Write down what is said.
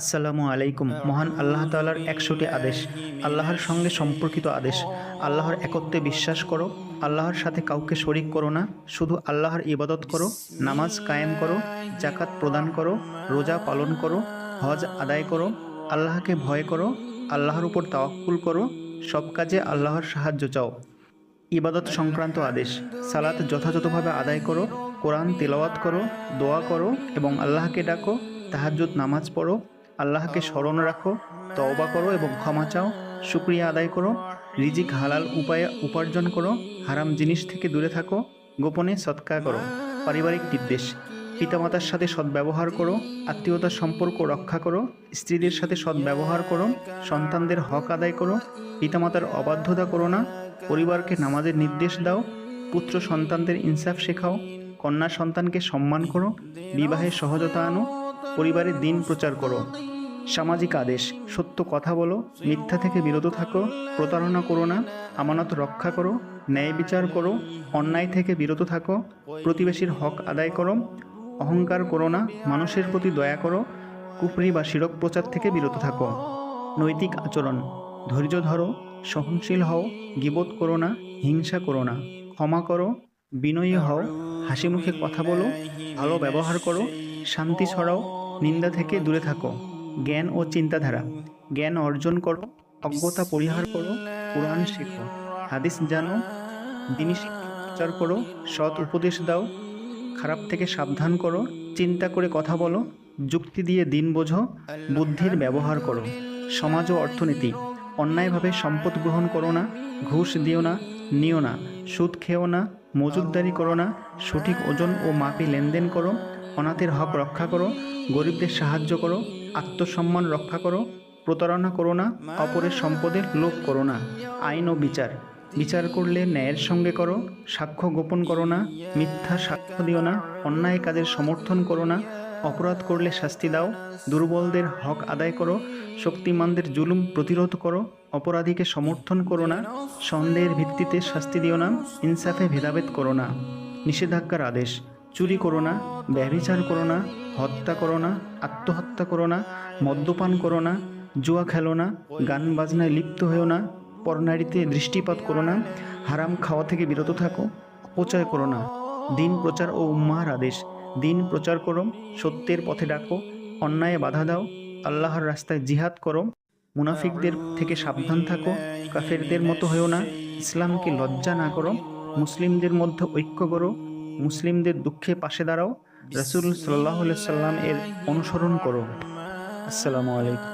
আসসালামু আলাইকুম। মহান আল্লাহ তাআলার একশোটি আদেশ, আল্লাহর সঙ্গে সম্পর্কিত আদেশ, আল্লাহর একত্রে বিশ্বাস করো, আল্লাহর সাথে কাউকে শরিক করো না, শুধু আল্লাহর ইবাদত করো, নামাজ কায়েম করো জাকাত প্রদান করো, রোজা পালন করো, হজ আদায় করো, আল্লাহকে ভয় করো, আল্লাহর উপর তাওয়াক্কুল করো, সব কাজে আল্লাহর সাহায্য চাও। ইবাদত সংক্রান্ত আদেশ, সালাত যথাযথভাবে আদায় করো, কোরআন তেলাওয়াত করো, দোয়া করো এবং আল্লাহকে ডাকো, তাহাজ্জুদ নামাজ পড়ো আল্লাহকে স্মরণ রাখো, তওবা করো এবং ক্ষমা চাও, শুক্রিয়া আদায় করো, রিজিক হালাল উপায়ে উপার্জন করো, হারাম জিনিস থেকে দূরে থাকো, গোপনে সৎকার করো, পারিবারিক নির্দেশ পিতামাতার সাথে সদ্ব্যবহার করো, আত্মীয়তার সম্পর্ক রক্ষা করো, স্ত্রীদের সাথে সদ্ব্যবহার করো, সন্তানদের হক আদায় করো, পিতামাতার অবাধ্যতা করো না, পরিবারকে নামাজের নির্দেশ দাও, পুত্র সন্তানদের ইনসাফ শেখাও, কন্যা সন্তানকে সম্মান করো, বিবাহে সহজতা আনো পরিবারের দিন প্রচার করো। সামাজিক আদেশ, সত্য কথা বলো, মিথ্যা থেকে বিরত থাকো, প্রতারণা করো না, আমানত রক্ষা করো, ন্যায় বিচার করো, অন্যায় থেকে বিরত থাকো, প্রতিবেশীর হক আদায় করো, অহংকার করো না, মানুষের প্রতি দয়া করো কুফরি বা শিরক প্রচার থেকে বিরত থাকো। নৈতিক আচরণ, ধৈর্য ধরো, সহনশীল হও, গিবোধ করো না, হিংসা করো না, ক্ষমা করো বিনয়ী হও হাসি মুখে কথা বলো ভালো ব্যবহার করো, শান্তি ছড়াও, নিন্দা থেকে দূরে থাকো, জ্ঞান ও চিন্তাধারা, জ্ঞান অর্জন করো, অজ্ঞতা পরিহার করো, কোরআন শেখো, হাদিস জানো, দিনী প্রচার করো, সৎ উপদেশ দাও, খারাপ থেকে সাবধান করো, চিন্তা করে কথা বলো, যুক্তি দিয়ে দিন বোঝো, বুদ্ধির ব্যবহার করো, সমাজ ও অর্থনীতি, অন্যায়ভাবে সম্পদ গ্রহণ করো না, ঘুষ দিও না, নিও না, সুদ খেও না মজুদদারি করো না, সঠিক ওজন ও মাপে লেনদেন করো, অনাথের হক রক্ষা করো, গরিবদের সাহায্য করো, আত্মসম্মান রক্ষা করো, প্রতারণা করো না, অপরের সম্পদের লোভ করো না, আইন ও বিচার। বিচার করলে ন্যায়ের সঙ্গে করো, সাক্ষ্য গোপন করো না, মিথ্যা সাক্ষ্য দিও না, অন্যায় কাজের সমর্থন করো না, অপরাধ করলে শাস্তি দাও, দুর্বলদের হক আদায় করো, শক্তিমানদের জুলুম প্রতিরোধ করো অপরাধীকে সমর্থন করো না, সন্দেহের ভিত্তিতে শাস্তি দিও না, ইনসাফে ভেদাভেদ করো না, নিষেধাজ্ঞার আদেশ, চুরি করো না, ব্যভিচার করো না, হত্যা করো না, আত্মহত্যা করো না, মদ্যপান করো না, জুয়া খেলো না, গান বাজনায় লিপ্ত হয়েও না, পরনারীতে দৃষ্টিপাত করো না, হারাম খাওয়া থেকে বিরত থাকো, অপচয় করো না, দিন প্রচার ও উম্মার আদেশ, দিন প্রচার করো, সত্যের পথে ডাকো, অন্যায় বাধা দাও, আল্লাহর রাস্তায় জিহাদ করো মুনাফিকদের থেকে সাবধান থাকো কাফেরদের মতো হয়েও না। ইসলামকে লজ্জা না করো মুসলিমদের মধ্যে ঐক্য করো মুসলিমদের দুঃখে পাশে দাঁড়াও রাসূল সাল্লাহ সাল্লাম এর অনুসরণ করো। আসসালামু আলাইকুম।